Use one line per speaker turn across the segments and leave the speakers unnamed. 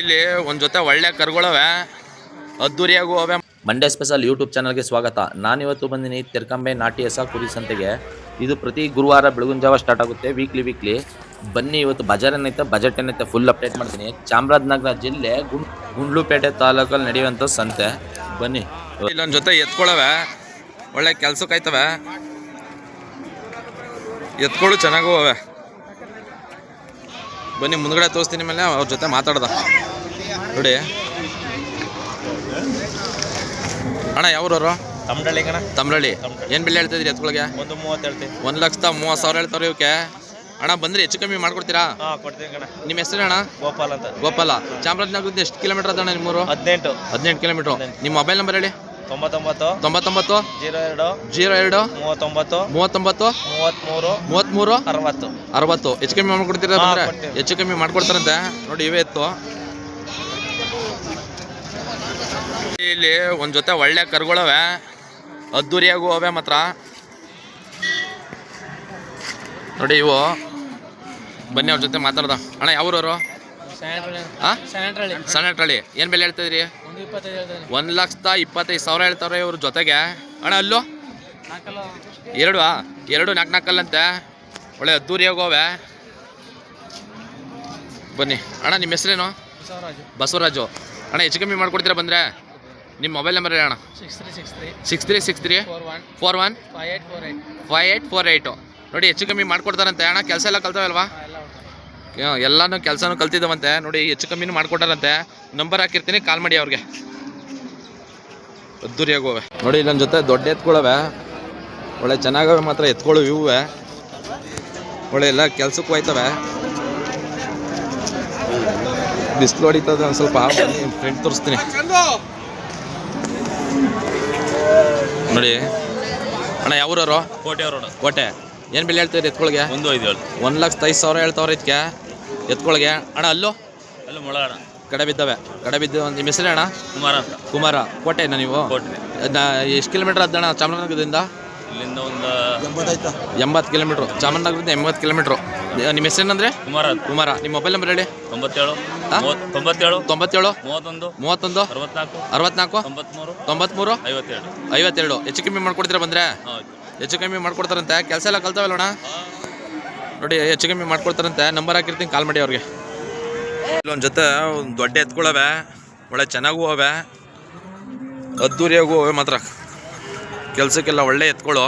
ಇಲ್ಲಿ ಒಂದ್ ಜೊತೆ ಒಳ್ಳೆ ಕರ್ಗಳವೆ. ಅದ್ದೂರಿಯಾಗೂ ಅವೆ.
ಮಂಡ್ಯ ಸ್ಪೆಷಲ್ ಯೂಟ್ಯೂಬ್ ಚಾನಲ್ಗೆ ಸ್ವಾಗತ. ನಾನಿವತ್ತು ಬಂದಿನಿ ತಿರ್ಕಂಬೆ ನಾಟಿ ಎಸ ಕುರಿ ಸಂತೆಗೆ. ಇದು ಪ್ರತಿ ಗುರುವಾರ ಬೆಳಗಿನ ಜಾವ ಸ್ಟಾರ್ಟ್ ಆಗುತ್ತೆ ವೀಕ್ಲಿ ವೀಕ್ಲಿ ಬನ್ನಿ ಇವತ್ತು ಬಜಾರ್ ಏನೈತೆ? ಬಜೆಟ್ ಏನೈತೆ? ಫುಲ್ ಅಪ್ಡೇಟ್ ಮಾಡ್ತೀನಿ. ಚಾಮರಾಜನಗರ ಜಿಲ್ಲೆ ಗುಂಡ್ ಗುಂಡ್ಲುಪೇಟೆ ತಾಲೂಕಲ್ಲಿ ನಡೆಯುವಂಥ ಸಂತೆ. ಬನ್ನಿ.
ಇಲ್ಲೊಂದ್ ಜೊತೆ ಎತ್ಕೊಳವೆ. ಒಳ್ಳೆ ಕೆಲ್ಸಕ್ಕೆ ಆಯ್ತವೆ ಎತ್ಕೊಳ್ಳು ಚೆನ್ನಾಗೂ ಅವೆ. ಬನ್ನಿ ಮುಂದ್ಗಡೆ ತೋರಿಸ್ತೀನಿ ಮೇಲೆ ಅವ್ರ ಜೊತೆ ಮಾತಾಡ್ದ. ನೋಡಿ. ಅಣ್ಣ ಯಾವ್ರವ್ರು
ತಮ್ರಳ್ಳಿ ಕಣ.
ತಮ್ರಳ್ಳಿ. ಏನ್ ಬೆಲೆ ಹೇಳ್ತಾ ಇದ್ರಿ ಎತ್ಕೊಳಗೆ
ಒಂದು ಮೂವತ್ತು ಹೇಳ್ತೀವಿ
ಒಂದ್ ಲಕ್ಷದ ಮೂವತ್ತು ಸಾವಿರ ಹೇಳ್ತಾವ್ರೆ ಇವಕ್ಕೆ ಅಣ್ಣ ಬಂದ್ರೆ ಹೆಚ್ಚು ಕಮ್ಮಿ ಮಾಡ್ಕೊಡ್ತೀರಾ? ನಿಮ್ಮ ಹೆಸರು ಅಣ್ಣ
ಗೋಪಾಲ್ ಅಂತ.
ಗೋಪಾಲ. ಚಾಮರಾಜನಗರದಿಂದ ಎಷ್ಟು ಕಿಲೋಮೀಟರ್ ಅದಣ್ಣ ನಿಮ್ಮೂರು
ಹದಿನೆಂಟು.
ಹದಿನೆಂಟು ಕಿಲೋಮೀಟರ್. ನಿಮ್ಮ ಮೊಬೈಲ್ ನಂಬರ್ ಹೇಳಿ.
ತೊಂಬತ್ತೊಂಬತ್ತು.
ತೊಂಬತ್ತೊಂಬತ್ತು.
ಜೀರೋ ಎರಡು.
ಜೀರೋ ಎರಡು.
ಮೂವತ್ತೊಂಬತ್ತು.
ಮೂವತ್ತೊಂಬತ್ತು.
ಮೂವತ್ತ್ಮೂರು.
ಮೂವತ್ತ್ಮೂರು.
ಅರವತ್ತು.
ಅರವತ್ತು. ಹೆಚ್ಚು ಕಮ್ಮಿ ಮಾಡ್ಕೊಡ್ತೀರಾ ಹೆಚ್ಚು ಕಮ್ಮಿ ಮಾಡ್ಕೊಡ್ತಾರಂತೆ. ನೋಡಿ ಇವೇ ಇತ್ತು. ಇಲ್ಲಿ ಒಂದ್ ಜೊತೆ ಒಳ್ಳೆ ಕರುಗಳವೆ. ಅದ್ದೂರಿಯಾಗೂ ಅವೆ ಮಾತ್ರ. ನೋಡಿ ಇವು. ಬನ್ನಿ ಅವ್ರ ಜೊತೆ ಮಾತಾಡ್ದ. ಅಣ್ಣ ಯಾವ್ರವರು ಸಣ್ಣಟ್ರಳ್ಳಿ ಏನ್ ಬೆಲೆ ಹೇಳ್ತಿದ್ರಿ? ಒಂದು ಲಕ್ಷದ ಇಪ್ಪತ್ತೈದು ಸಾವಿರ ಹೇಳ್ತಾರೆ ಇವ್ರ ಜೊತೆಗೆ. ಅಣ್ಣ ಅಲ್ಲೂ? ಎರಡು ಎರಡು ನಾಲ್ಕು ನಾಲ್ಕಲ್ಲಂತೆ ಒಳ್ಳೆ ಅದ್ದೂರಿ ಹೋಗೋವೆ ಬನ್ನಿ. ಅಣ್ಣ ನಿಮ್ಮ ಹೆಸರೇನು? ಬಸವರಾಜು. ಅಣ್ಣ ಹೆಚ್ಚು ಕಮ್ಮಿ ಮಾಡ್ಕೊಡ್ತೀರಾ ಬಂದರೆ? ನಿಮ್ಮ ಮೊಬೈಲ್ ನಂಬರ್ ಹೇಳೋಣ ಅಣ್ಣ
six three six three.
Six three six three?
Four one.
Four one?
Five eight four eight.
Five eight four eight ನೋಡಿ ಹೆಚ್ಚು ಕಮ್ಮಿ ಮಾಡ್ಕೊಡ್ತಾರಂತೆ ಅಣ್ಣ ಕೆಲಸ ಎಲ್ಲ ಕಲ್ತಾವಲ್ವಾ? ಎಲ್ಲಾನು ಕೆಲಸನೂ ಕಲ್ತಿದ್ದಾವಂತೆ ನೋಡಿ ಹೆಚ್ಚು ಕಮ್ಮಿನೂ ಮಾಡ್ಕೊಟ್ಟಾರಂತೆ. ನಂಬರ್ ಹಾಕಿರ್ತೀನಿ ಕಾಲ್ ಮಾಡಿ ಅವ್ರಿಗೆ. ಅದ್ದೂರಿಯಾಗೋವೆ. ನೋಡಿ ನನ್ನ ಜೊತೆ ದೊಡ್ಡ ಎತ್ಕೊಳ್ಳವೆ ಒಳ್ಳೆ ಚೆನ್ನಾಗವೆ ಮಾತ್ರ ಎತ್ಕೊಳ್ಳೋ ಇವುವೆ. ಒಳ್ಳೆ ಎಲ್ಲ ಕೆಲ್ಸಕ್ಕೂ ಹೋಯ್ತವೆ. ಬಿಸಿಲು ಹೊಡಿತದೆ ಒಂದು ಸ್ವಲ್ಪ. ಫ್ರೆಂಡ್ ತೋರಿಸ್ತೀನಿ. ನೋಡಿ. ಅಣ್ಣ ಯಾವ್ರವರು
ಕೋಟೆ ರೋಡ್
ಕೋಟೆ. ಏನು ಬೆಲೆ ಹೇಳ್ತೀರಿ ಎತ್ಕೊಳ್ಗೆ?
ಒಂದು ಐದು ಏಳು
ಒಂದು ಲಕ್ಷ ಐದು ಸಾವಿರ ಹೇಳ್ತಾವ್ರೆ ಇದಕ್ಕೆ ಎತ್ಕೊಳ್ಗೆ. ಅಣ್ಣ ಅಲ್ಲೂ?
ಅಲ್ಲಿ ಮೊಳಗಡ
ಕಡೆ ಬಿದ್ದಾವೆ. ಕಡೆ ಬಿದ್ದು ನಿಮ್ಮ ಹೆಸರೇ ಅಣ್ಣ?
ಕುಮಾರ ಅಂತ.
ಕುಮಾರ. ಕೋಟೆನಾ ನೀವು?
ಕೋಟೆ.
ಎಷ್ಟು ಕಿಲೋಮೀಟರ್ ಅದಣ್ಣ ಚಾಮರಾಜನಗರದಿಂದ?
ಇಲ್ಲಿಂದ ಒಂದು
ಎಂಬತ್ತು ಕಿಲೋಮೀಟ್ರು. ಚಾಮರಾಜನಗರದಿಂದ ಎಂಬತ್ತು ಕಿಲೋಮೀಟ್ರು. ನಿಮ್ಮ ಹೆಸರೇನಂದ್ರೆ?
ಕುಮಾರ
ಕುಮಾರ. ನಿಮ್ಮ ಮೊಬೈಲ್ ನಂಬರ್ ಹೇಳಿ.
ತೊಂಬತ್ತೇಳು ತೊಂಬತ್ತೇಳು
ತೊಂಬತ್ತೇಳು
ಮೂವತ್ತೊಂದು
ಮೂವತ್ತೊಂದು
ಅರವತ್ನಾಲ್ಕು
ಅರವತ್ನಾಲ್ಕು
ತೊಂಬತ್ಮೂರು
ತೊಂಬತ್ಮೂರು
ಐವತ್ತೆರಡು.
ಐವತ್ತೆರಡು. ಹೆಚ್ಚು ಕಮ್ಮಿ ಮಾಡ್ಕೊಡ್ತೀರಾ ಬಂದರೆ? ಹೆಚ್ಚು ಕಮ್ಮಿ ಮಾಡ್ಕೊಡ್ತಾರಂತೆ. ಕೆಲಸ ಎಲ್ಲ ಕಲ್ತಾವಲ್ಲೋಣ ನೋಡಿ ಹೆಚ್ಚು ಕಮ್ಮಿ ಮಾಡ್ಕೊಡ್ತಾರಂತೆ. ನಂಬರ್ ಹಾಕಿರ್ತೀನಿ ಕಾಲ್ ಮಾಡಿ ಅವ್ರಿಗೆ. ಇಲ್ಲೊಂದು ಜೊತೆ ಒಂದು ದೊಡ್ಡ ಎತ್ಕೊಳ್ಳವೆ ಒಳ್ಳೆ ಚೆನ್ನಾಗೂ ಅವೆ. ಅದ್ದೂರಿಯಾಗೂ ಅವೆ ಮಾತ್ರ. ಕೆಲಸಕ್ಕೆಲ್ಲ ಒಳ್ಳೆ ಎತ್ಕೊಳ್ಳು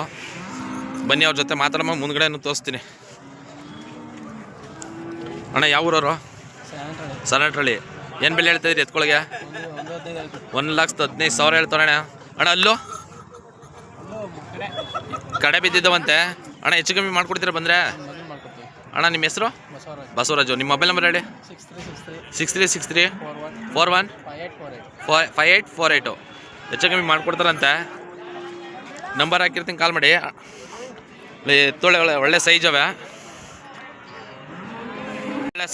ಬನ್ನಿ ಅವ್ರ ಜೊತೆ ಮಾತಾಡಮ್ಮ ಮುಂದ್ಗಡೆ ತೋರಿಸ್ತೀನಿ. ಅಣ್ಣ, ಯಾವ ಊರವರು? ಸರಟ್ರಳ್ಳಿ ಏನು ಬೆಲೆ ಹೇಳ್ತಾ ಇದ್ರಿ ಎತ್ಕೊಳಗೆ?
ಒಂದು
ಲಕ್ಷ ಹದಿನೈದು ಸಾವಿರ ಹೇಳ್ತಾರೆ ಅಣ್ಣ. ಅಣ್ಣ, ಅಲ್ಲೂ? ಕಡೆ ಬಿದ್ದಿದ್ದವಂತೆ. ಅಣ್ಣ, ಹೆಚ್ಚು ಕಮ್ಮಿ ಮಾಡ್ಕೊಡ್ತೀರಾ ಬಂದರೆ? ಅಣ್ಣ, ನಿಮ್ಮ ಹೆಸರು?
ಬಸವರಾಜ್.
ನಿಮ್ಮ ಮೊಬೈಲ್ ನಂಬರ್ ಹೇಳಿ.
Six three six three four one
five five eight four eight ಹೆಚ್ಚು ಕಮ್ಮಿ ಮಾಡ್ಕೊಡ್ತಾರಂತೆ. ನಂಬರ್ ಹಾಕಿರ್ತೀನಿ, ಕಾಲ್ ಮಾಡಿ. ಎತ್ತೊಳ್ಳೆ ಒಳ್ಳೆ ಸೈಜ್ ಅವೆ.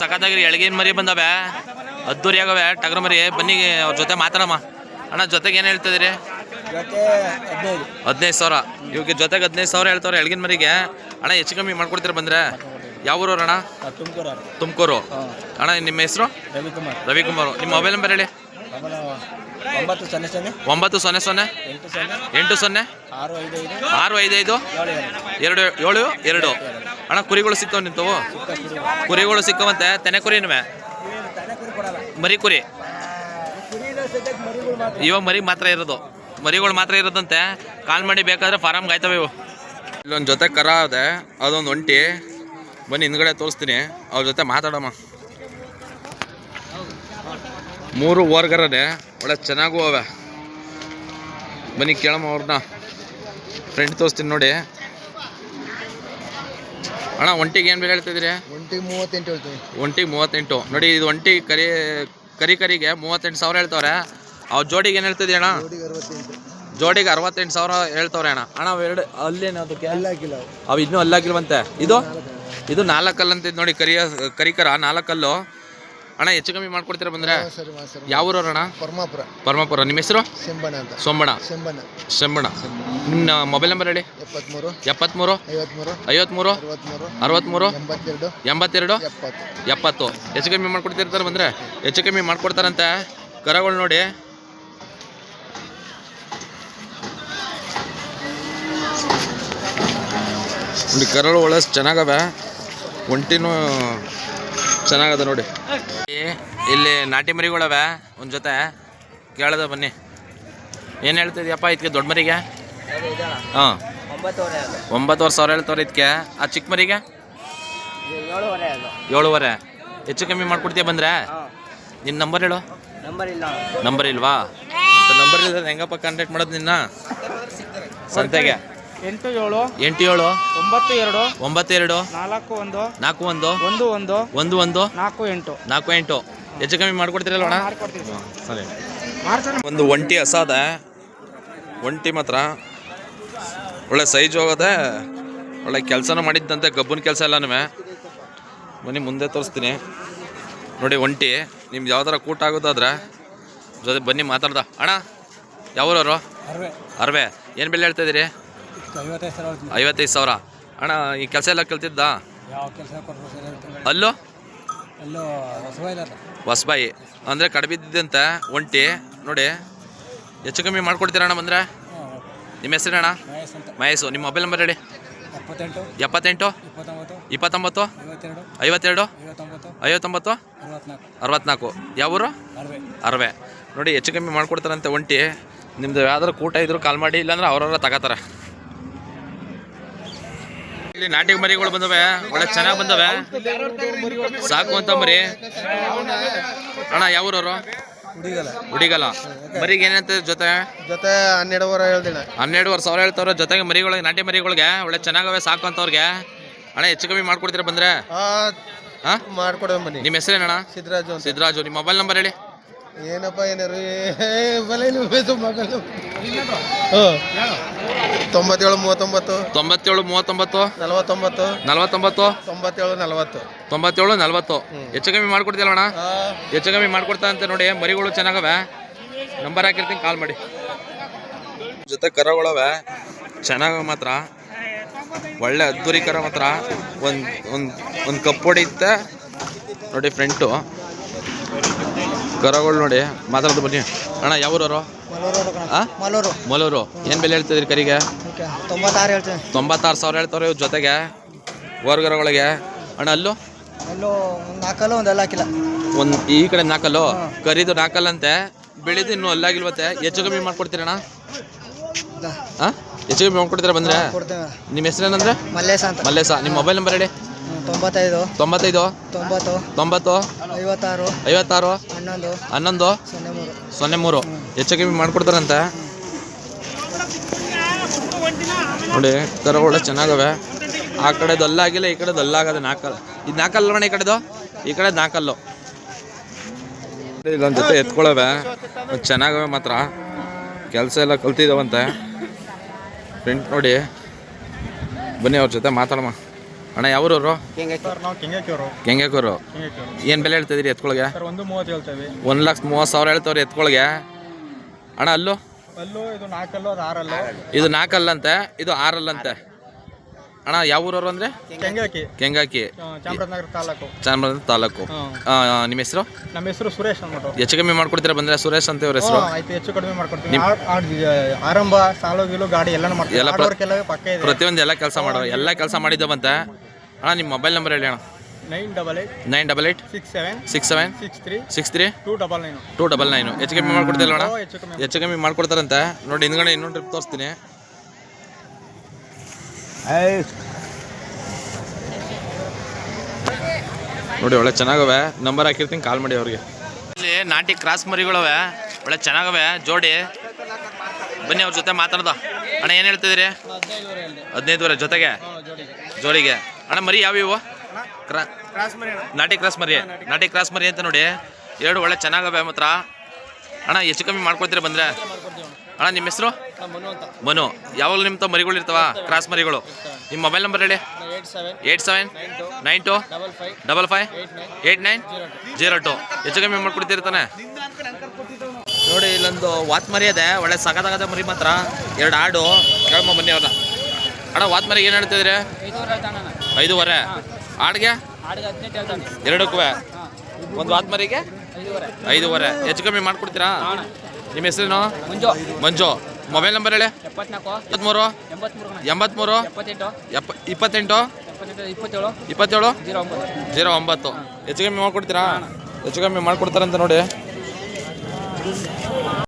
ಸಖತ್ತಾಗಿರಿ ಎಳಗಿನ ಮರಿ ಬಂದವೆ. ಅದ್ದೂರಿ ಆಗವೆ ಟಗರ ಮರಿ. ಬನ್ನಿ ಅವ್ರ ಜೊತೆ ಮಾತಾಡಮ್ಮ. ಅಣ್ಣ ಜೊತೆಗೆ ಏನು ಹೇಳ್ತಿದ್ದೀರಿ? ಹದಿನೈದು. ಸಾವಿರ. ಇವಾಗ ಜೊತೆಗೆ ಹದಿನೈದು ಸಾವಿರ ಹೇಳ್ತಾವ್ರೆ ಎಳಗಿನ ಮರಿಗೆ. ಅಣ್ಣ ಹೆಚ್ಚು ಕಮ್ಮಿ ಮಾಡ್ಕೊಡ್ತೀರ ಬಂದ್ರೆ? ಯಾವ ಊರವ್ರು ಅಣ್ಣ?
ತುಮಕೂರು
ತುಮಕೂರು. ಅಣ್ಣ ನಿಮ್ಮ ಹೆಸರು?
ರವಿಕುಮಾರ್.
ರವಿಕುಮಾರ್. ನಿಮ್ಮ ಮೊಬೈಲ್ ನಂಬರ್ ಹೇಳಿ.
ಒಂಬತ್ತು ಸೊನ್ನೆ ಸೊನ್ನೆ.
ಒಂಬತ್ತು ಸೊನ್ನೆ ಸೊನ್ನೆ.
ಎಂಟು ಸೊನ್ನೆ. ಆರು ಐದು ಐದು.
ಆರು
ಎರಡು
ಏಳು ಎರಡು. ಅಣ್ಣ, ಕುರಿಗಳು ಸಿಕ್ಕವ್ ನಿಂತವು. ಕುರಿಗಳು ಸಿಕ್ಕವಂತೆ, ತೆನೆ
ಕುರಿ
ಮರಿ ಕುರಿ. ಇವಾಗ ಮರಿ ಮಾತ್ರ ಇರೋದು. ಮರಿಗಳು ಮಾತ್ರ ಇರೋದಂತೆ. ಕಾಲ್ ಮಾಡಿ ಬೇಕಾದ್ರೆ ಫಾರಮ್ಗೆ ಆಯ್ತವೆ ಇವು. ಇಲ್ಲೊಂದು ಜೊತೆ ಕರ ಅದೆ ಅದೊಂದು ಒಂಟಿ. ಬನ್ನಿ, ಹಿಂದ್ಗಡೆ ತೋರಿಸ್ತೀನಿ. ಅವ್ರ ಜೊತೆ ಮಾತಾಡಮ್ಮ. ಮೂರು ಓರ್ಗರೇ ಒಳ್ಳೆ ಚೆನ್ನಾಗೂ ಅವೆ. ಬನ್ನಿ, ಕೇಳಮ್ಮ ಅವ್ರನ್ನ ಫ್ರೆಂಡ್ ತೋರಿಸ್ತೀನಿ ನೋಡಿ. ಅಣ್ಣ ಒಂಟಿಗೆ ಏನು ಬೆಲೆ ಹೇಳ್ತಿದ್ರಿ
ಒಂಟಿಗೆ ಮೂವತ್ತೆಂಟು ಹೇಳ್ತೀವಿ.
ಒಂಟಿಗೆ ಮೂವತ್ತೆಂಟು. ನೋಡಿ ಇದು ಒಂಟಿ ಕರಿ ಕರಿ ಕರಿಗೆ ಮೂವತ್ತೆಂಟು ಸಾವಿರ ಹೇಳ್ತವ್ರೆ. ಅವ್ರ ಜೋಡಿಗೆ ಏನು ಹೇಳ್ತಿದ್ರಿ ಅಣ್ಣ?
ಜೋಡಿಗೆ ಅರವತ್ತೆಂಟು.
ಜೋಡಿಗೆ ಅರವತ್ತೆಂಟು ಸಾವಿರ ಹೇಳ್ತವ್ರೆ ಅಣ್ಣ. ಅಣ್ಣ ಅವು ಎರಡು ಅಲ್ಲೇನು ಅದಕ್ಕೆ?
ಅಲ್ಲಾಗಿಲ್ಲ ಅವು.
ಇನ್ನೂ ಅಲ್ಲಾಗಿಲ್ವಂತೆ ಇದು ಇದು? ನಾಲ್ಕಲ್ಲಂತ ಇದು ನೋಡಿ ಕರಿಯ ಕರಿಕರ ನಾಲ್ಕಲ್ಲು. ಅಣ್ಣ ಹೆಚ್ಚು ಕಮ್ಮಿ ಮಾಡ್ಕೊಡ್ತೀರಾ ಬಂದ್ರೆ?
ಸರಿ ಮಾ ಸರಿ.
ಯಾವ ಊರವ್ರು ಅಣ್ಣ?
ಪರಮಾಪುರ.
ಪರಮಾಪುರ. ನಿಮ್ಮ ಹೆಸರು?
ಶಂಬನ ಅಂತ.
ಸೋಮಣ್ಣ ಶಂಬಣ ನಿಮ್ಮ ಮೊಬೈಲ್ ನಂಬರ್ ಹೇಳಿ?
ಎಪ್ಪತ್ಮೂರು.
ಎಪ್ಪತ್ಮೂರು?
ಐವತ್ಮೂರು.
ಐವತ್ಮೂರು?
ಅರವತ್ಮೂರು.
ಅರವತ್ಮೂರು?
ಎಂಬತ್ತೆರಡು.
ಎಂಬತ್ತೆರಡು?
ಎಪ್ಪತ್ತು.
ಎಪ್ಪತ್ತು. ಹೆಚ್ಚು ಕಮ್ಮಿ ಮಾಡ್ಕೊಡ್ತಿರ್ತಾರೆ ಬಂದರೆ? ಹೆಚ್ಚು ಕಮ್ಮಿ ಮಾಡ್ಕೊಡ್ತಾರಂತೆ. ಕರಗಳು ನೋಡಿ. ನೋಡಿ ಕರಳು ಒಳ್ಳೆ ಚೆನ್ನಾಗವೆ. ಒಂಟಿನೂ ಚೆನ್ನಾಗದ ನೋಡಿ. ಇಲ್ಲಿ ನಾಟಿ ಮರಿಗಳವೆ, ಒಂದು ಜೊತೆ. ಕೇಳದ ಬನ್ನಿ. ಏನು ಹೇಳ್ತಿದ್ಯಪ್ಪ ಇದಕ್ಕೆ ದೊಡ್ಡ ಮರಿಗೆ? ಹಾಂ.
ಒಂಬತ್ತುವರೆ
ಸಾವಿರ ಹೇಳ್ತವ್ರೆ ಇದಕ್ಕೆ ಆ ಚಿಕ್ಕ ಮರಿಗೆ?
ಏಳುವರೆ.
ಹೆಚ್ಚು ಕಮ್ಮಿ ಮಾಡ್ಕೊಡ್ತೀಯ ಬಂದ್ರೆ? ನಿನ್ನ ನಂಬರ್ ಹೇಳು.
ನಂಬರ್
ಇಲ್ವಾ? ನಂಬರ್ ಇಲ್ಲದ್ರೆ ಹೆಂಗಪ್ಪ ಕಾಂಟ್ಯಾಕ್ಟ್ ಮಾಡೋದು ನಿನ್ನ? ಸಂತೆಗೆ.
ಎಂಟು ಏಳು
ಎಂಟು ಏಳು
ಒಂಬತ್ತು ಎರಡು
ಒಂಬತ್ತು ಎರಡು
ನಾಲ್ಕು ಒಂದು
ನಾಲ್ಕು ಒಂದು
ಒಂದು ಒಂದು
ಒಂದು ಒಂದು
ನಾಲ್ಕು ಎಂಟು.
ನಾಲ್ಕು ಎಂಟು. ಹೆಚ್ಚು ಕಮ್ಮಿ ಮಾಡ್ಕೊಡ್ತೀರಲ್ಲ ಅಣ್ಣ?
ಮಾಡ್ಕೊಡ್ತೀವಿ
ಸರಿ. ಒಂದು ಒಂಟಿ ಹಸಾದ ಒಂಟಿ ಮಾತ್ರ. ಒಳ್ಳೆ ಸೈಜ್ ಹೋಗದೆ ಒಳ್ಳೆ ಕೆಲಸನೂ ಮಾಡಿದ್ದಂತೆ ಗಬ್ಬನ ಕೆಲಸ ಎಲ್ಲನೂ ಬನ್ನಿ ಮುಂದೆ ತೋರಿಸ್ತೀನಿ. ನೋಡಿ ಒಂಟಿ. ನಿಮ್ದು ಯಾವ್ದಾರ ಕೂಟ ಆಗೋದಾದ್ರೆ ಜೊತೆ ಬನ್ನಿ ಮಾತಾಡ್ದ. ಅಣ್ಣ ಯಾವ್ರವರು
ಅರವೇ.
ಅರ್ವೆ. ಏನು ಬೆಲೆ ಹೇಳ್ತಾ ಇದ್ದೀರಿ?
ಐವತ್ತೈದು ಸಾವಿರ
ಐವತ್ತೈದು ಸಾವಿರ. ಅಣ್ಣ ಈ ಕೆಲಸ ಎಲ್ಲ ಕಲ್ತಿದ್ದ?
ಯಾವ ಕೆಲಸ ಕೊಟ್ಟರು ಸರಿ
ಅಲ್ಲೋ? ಹೊಸಬಾಯಿ ಅಂದರೆ. ಕಡಬಿದ್ದಂತೆ ಒಂಟಿ ನೋಡಿ ಹೆಚ್ಚು ಕಮ್ಮಿ ಮಾಡ್ಕೊಡ್ತೀರಣ್ಣ ಬಂದ್ರೆ? ನಿಮ್ಮ ಹೆಸರು
ಮಹೇಶ್ ಅಂತ.
ಮಹೇಶು. ನಿಮ್ಮ ಮೊಬೈಲ್ ನಂಬರ್ ಹೇಳಿ.
ಎಪ್ಪತ್ತೆಂಟು.
ಎಪ್ಪತ್ತೆಂಟು?
ಇಪ್ಪತ್ತೊಂಬತ್ತು.
ಇಪ್ಪತ್ತೊಂಬತ್ತು?
ಐವತ್ತೆರಡು.
ಐವತ್ತೆರಡು?
ಐವತ್ತೊಂಬತ್ತು.
ಐವತ್ತೊಂಬತ್ತು?
ಅರವತ್ನಾಲ್ಕು
ಅರವತ್ನಾಲ್ಕು ಯಾವ ಊರು?
ಅರವೇ.
ಅರವೆ. ನೋಡಿ ಹೆಚ್ಚು ಕಮ್ಮಿ ಮಾಡ್ಕೊಡ್ತಾರಂತೆ ಒಂಟಿ. ನಿಮ್ದು ಯಾವ್ದಾರು ಕೂಟ ಇದ್ರು ಕಾಲ್ ಮಾಡಿ ಇಲ್ಲಾಂದ್ರೆ ಅವ್ರವ್ರ ತಗೋತಾರೆ. ಇಲ್ಲಿ ನಾಟಿ ಮರಿಗಳು ಬಂದವೆ. ಒಳ್ಳೆ ಚೆನ್ನಾಗಿ ಬಂದವೆ. ಸಾಕು ಅಂತ ಮರಿ. ಅಣ್ಣ ಯಾವ ಊರವರು?
ಹುಡುಗಲ್ಲ
ಮರಿಗೆ ಏನಂತ ಜೊತೆ?
ಜೊತೆ ಹನ್ನೆರಡುವರೆ ಹೇಳ್ದಿನ.
ಹನ್ನೆರಡುವರೆ ಸಾವಿರ ಹೇಳ್ತಾವ್ರೆ. ಜೊತೆಗೆ ಮರಿಗಳಿಗೆ ನಾಟಿ ಮರಿಗಳಿಗೆ. ಒಳ್ಳೆ ಚೆನ್ನಾಗವೆ ಸಾಕು ಅಂತವ್ರಿಗೆ ಅಣ್ಣ ಹೆಚ್ಚು ಕಮ್ಮಿ ಮಾಡ್ಕೊಡ್ತೀರಾ ಬಂದ್ರೆ? ಹಾ
ಮಾಡ್ಕೊಡೋ ಬನ್ನಿ.
ನಿಮ್ಮ ಹೆಸರೇನಣ್ಣ
ಸಿದ್ದರಾಜು
ಸಿದ್ದರಾಜು ನಿಮ್ಮ ಮೊಬೈಲ್ ನಂಬರ್ ಹೇಳಿ.
ಏನಪ್ಪ ಏನಾರು ಮೊಬೈಲ್ ತೊಂಬತ್ತೇಳು ಮೂವತ್ತೊಂಬತ್ತು?
ತೊಂಬತ್ತೇಳು ಮೂವತ್ತೊಂಬತ್ತು?
ನಲವತ್ತೊಂಬತ್ತು?
ನಲವತ್ತೊಂಬತ್ತು?
ತೊಂಬತ್ತೇಳು ನಲವತ್ತು?
ತೊಂಬತ್ತೇಳು ನಲವತ್ತು? ಹೆಚ್ಚು ಕಮ್ಮಿ ಮಾಡ್ಕೊಡ್ತಿಲ್ಲ ಅಣ್ಣ? ಹೆಚ್ಚು ಕಮ್ಮಿ ಮಾಡ್ಕೊಡ್ತಾ ಅಂತ ನೋಡಿ ಮರಿಗಳು ಚೆನ್ನಾಗವೆ. ನಂಬರ್ ಹಾಕಿರ್ತೀನಿ ಕಾಲ್ ಮಾಡಿ. ಜೊತೆ ಕರಗಳವೆ. ಚೆನ್ನಾಗ ಮಾತ್ರ. ಒಳ್ಳೆ ಅದ್ದೂರಿ ಕರ ಮಾತ್ರ. ಒಂದು ಒಂದು ಒಂದು ಕಪ್ ಹೊಡಿಯುತ್ತೆ ನೋಡಿ ಫ್ರೆಂಟು ಕರಗಳು ನೋಡಿ ಮಾತಾಡೋದು ಬನ್ನಿ. ಅಣ್ಣ ಯಾವೂರವರು?
ಮಲೂರು
ಮೊಲೂರು. ಏನು ಬೆಲೆ ಹೇಳ್ತಿದ್ರಿ ಕರಿಗೆ?
ತೊಂಬತ್ತಾರು ಹೇಳ್ತೀನಿ.
ತೊಂಬತ್ತಾರು ಸಾವಿರ ಹೇಳ್ತಾರೆ ಇವ್ರ ಜೊತೆಗೆ ವರ್ಗರಗಳಿಗೆ ಅಣ್ಣ ಅಲ್ಲೂ?
ಅಲ್ಲೂ ಒಂದು ನಾಲ್ಕಲ್ಲ ಒಂದು ಎಲ್ಲ ಹಾಕಿಲ್ಲ
ಒಂದು ಈ ಕಡೆ ನಾಲ್ಕಲ್ಲು ಕರಿದು ನಾಲ್ಕಲ್ಲಂತೆ ಬೆಳೆದು ಇನ್ನೂ ಅಲ್ಲಾಗಿಲ್ವತ್ತೆ. ಹೆಚ್ಚು ಕಮ್ಮಿ ಮಾಡ್ಕೊಡ್ತೀರಣ್ಣ? ಹಾಂ? ಹೆಚ್ಚು ಕಮ್ಮಿ ಮಾಡ್ಕೊಡ್ತೀರಾ ಬಂದ್ರೆ?
ಕೊಡ್ತೇವೆ
ನಿಮ್ಮ ಹೆಸರೇನಂದ್ರೆ?
ಮಲ್ಲೇಶ ಅಂತ.
ಮಲ್ಲೇಶ. ನಿಮ್ಮ ಮೊಬೈಲ್ ನಂಬರ್ ಹೇಳಿ.
ತೊಂಬತ್ತೈದು.
ತೊಂಬತ್ತೈದು?
ತೊಂಬತ್ತು.
ತೊಂಬತ್ತು?
ಐವತ್ತಾರು.
ಐವತ್ತಾರು?
ಹನ್ನೊಂದು.
ಹನ್ನೊಂದು?
ಸೊನ್ನೆ ಮೂರು.
ಸೊನ್ನೆ ಮೂರು. ಹೆಚ್ಚು ಕಮ್ಮಿ ಮಾಡ್ಕೊಡ್ತಾರಂತೆ. ನೋಡಿ ಕರುಗಳು ಚೆನ್ನಾಗವೆ. ಆ ಕಡೆದು ಅಲ್ಲಾಗಿಲ್ಲ ಈ ಕಡೆದು ದೊಲ್ಲಾಗದ ನಾಲ್ಕಲ್ಲ ಇದು ನಾಲ್ಕಲ್ಲ ಅಣ್ಣ ಈ ಕಡೆದು? ಈ ಕಡೆ ನಾಲ್ಕಲ್ಲು ಇಲ್ಲೊಂದು ಜೊತೆ ಎತ್ಕೊಳ್ಳವೆ ಚೆನ್ನಾಗವೆ ಮಾತ್ರ. ಕೆಲಸ ಎಲ್ಲ ಕಲ್ತಿದ್ದಾವಂತೆ ಫ್ರೆಂಡ್ ನೋಡಿ. ಬನ್ನಿ ಅವ್ರ ಜೊತೆ ಮಾತಾಡಮ್ಮ. ಅಣ್ಣ ಯಾವ್ರವ್ರು ಕೆಂಗೇಕೂರು. ಏನ್ ಬೆಲೆ ಹೇಳ್ತಿದ್ದೀರಿ ಎತ್ಕೊಳಗೆ?
ಸರ್ ಒಂದು
ಲಕ್ಷ ಮೂವತ್ತು ಸಾವಿರ ಹೇಳ್ತಾವ್ರಿ ಎತ್ಕೊಳಗೆ. ಅಣ್ಣ ಅಲ್ಲೂ?
ಇದು
ನಾಲ್ಕಲ್ಲಂತೆ ಇದು ಆರಲ್ಲಂತೆ. ಅಣ್ಣ ಯಾವ ಊರವ್ರು ಅಂದ್ರೆ?
ಕೆಂಗಾಕಿ
ಕೆಂಗಾಕಿ
ಚಾಮರಾಜನಗರ ತಾಲೂಕು.
ಚಾಮರಾಜನಗರ ತಾಲೂಕು. ನಿಮ್ಮ ಹೆಸರು?
ನಮ್ಮ ಹೆಸರು ಸುರೇಶ್ ಅಂದ್ಬಿಟ್ಟು.
ಹೆಚ್ಚು ಕಮ್ಮಿ ಮಾಡ್ಕೊಡ್ತೀರಾ ಬಂದ್ರೆ ಸುರೇಶ್ ಅಂತ ಇವ್ರ ಹೆಸರು?
ಆಯ್ತು ಹೆಚ್ಚು ಕಡಿಮೆ ಮಾಡ್ಕೊಡ್ತೀವಿ. ಆರಂಭ ಸಾಲು ಗೀಲು ಗಾಡಿ ಎಲ್ಲಾನು ಮಾಡ್ತೀವಿ.
ಎಲ್ಲ
ಪಕ್ಕ
ಪ್ರತಿಯೊಂದು ಎಲ್ಲ ಕೆಲಸ ಮಾಡೋ ಎಲ್ಲ ಕೆಲಸ ಮಾಡಿದ್ದವಂತೆ. ಅಣ್ಣ ನಿಮ್ಮ ಮೊಬೈಲ್ ನಂಬರ್ ಹೇಳಿ ಅಣ್ಣ.
Nine double eight
nine double eight
six seven
six seven
six three
six three
two double nine
two double nine ಹೆಚ್ಚು ಕಮ್ಮಿ ಮಾಡ್ಕೊಡ್ತಿಲ್ಲ ಅಣ್ಣ
ಹೆಚ್ಚು ಕಮ್ಮಿ
ಮಾಡ್ಕೊಡ್ತಾರಂತೆ. ನೋಡಿ ಹಿಂದ್ಗಡೆ ಇನ್ನೊಂದು ಟ್ರಿಪ್ ತೋರಿಸ್ತೀನಿ. ನೋಡಿ ಒಳ್ಳೆ ಚೆನ್ನಾಗವೆ. ನಂಬರ್ ಹಾಕಿರ್ತೀನಿ ಕಾಲ್ ಮಾಡಿ ಅವ್ರಿಗೆ. ಇಲ್ಲಿ ನಾಟಿ ಕ್ರಾಸ್ ಮರಿಗಳವೆ. ಒಳ್ಳೆ ಚೆನ್ನಾಗವೆ. ಜೋಡಿ. ಬನ್ನಿ ಅವ್ರ ಜೊತೆ ಮಾತಾಡ್ದ. ಅಣ್ಣ ಏನು ಹೇಳ್ತಿದ್ದೀರಿ? ಹದಿನೈದುವರೆ ಜೊತೆಗೆ? ಜೋಡಿಗೆ. ಅಣ್ಣ ಮರಿ ಯಾವಿವು ಕ್ರಾ ನಾಟಿ ಕ್ರಾಸ್ ಮರಿ. ನಾಟಿ ಕ್ರಾಸ್ ಮರಿ ಅಂತ ನೋಡಿ. ಎರಡು ಒಳ್ಳೆ ಚೆನ್ನಾಗವೆ ಮಾತ್ರ ಅಣ್ಣ ಹೆಚ್ಚು ಕಮ್ಮಿ ಮಾಡ್ಕೊಡ್ತೀರಾ ಬಂದ್ರೆ? ಅಣ್ಣ ನಿಮ್ಮ ಹೆಸರು? ಮನು ಯಾವಾಗಲೂ ನಿಮ್ಮ ಮರಿಗಳು ಇರ್ತಾವ? ಕ್ರಾಸ್ ಮರಿಗಳು. ನಿಮ್ಮ ಮೊಬೈಲ್ ನಂಬರ್ ಹೇಳಿ.
Eight seven.
Eight seven.
Nine two. Double five. Eight nine.
Eight nine. Zero two. ಹೆಚ್ಚು ಕಮ್ಮಿ ಮಾಡ್ಕೊಡ್ತಿರ್ತಾನೆ ನೋಡಿ ಇಲ್ಲೊಂದು ವಾತ್ ಮರಿ ಅದೇ ಒಳ್ಳೆ ಸಗದಾಗದ ಮರಿ ಮಾತ್ರ. ಎರಡು ಆಡು. ಕೇಳಮ್ಮ ಬನ್ನಿ ಅವ್ರನ್ನ. ಅಣ್ಣ ವಾತ್ ಮರಿ ಏನು ಹೇಳ್ತಿದ್ರಿ ಐದೂವರೆ. ಆಡ್ಗೆ ಎರಡಕ್ಕೂ ಒಂದು ಆತ್ಮರಿಗೆ ಮರಿಗೆ?
ಐದೂವರೆ.
ಹೆಚ್ಚು ಕಮ್ಮಿ ಮಾಡ್ಕೊಡ್ತೀರಾ? ನಿಮ್ಮ ಹೆಸರೇನು?
ಮಂಜು.
ಮಂಜು. ಮೊಬೈಲ್ ನಂಬರ್ ಹೇಳಿ. ಎಪ್ಪತ್ಮೂರು?
ಎಂಬತ್ಮೂರು
ಎಪ್ಪ ಇಪ್ಪತ್ತೆಂಟು?
ಇಪ್ಪತ್ತೇಳು.
ಜೀರೋ ಒಂಬತ್ತು. ಹೆಚ್ಚು ಕಮ್ಮಿ ಮಾಡ್ಕೊಡ್ತೀರಾ? ಹೆಚ್ಚು ಕಮ್ಮಿ ಮಾಡ್ಕೊಡ್ತಾರಂತ ನೋಡಿ.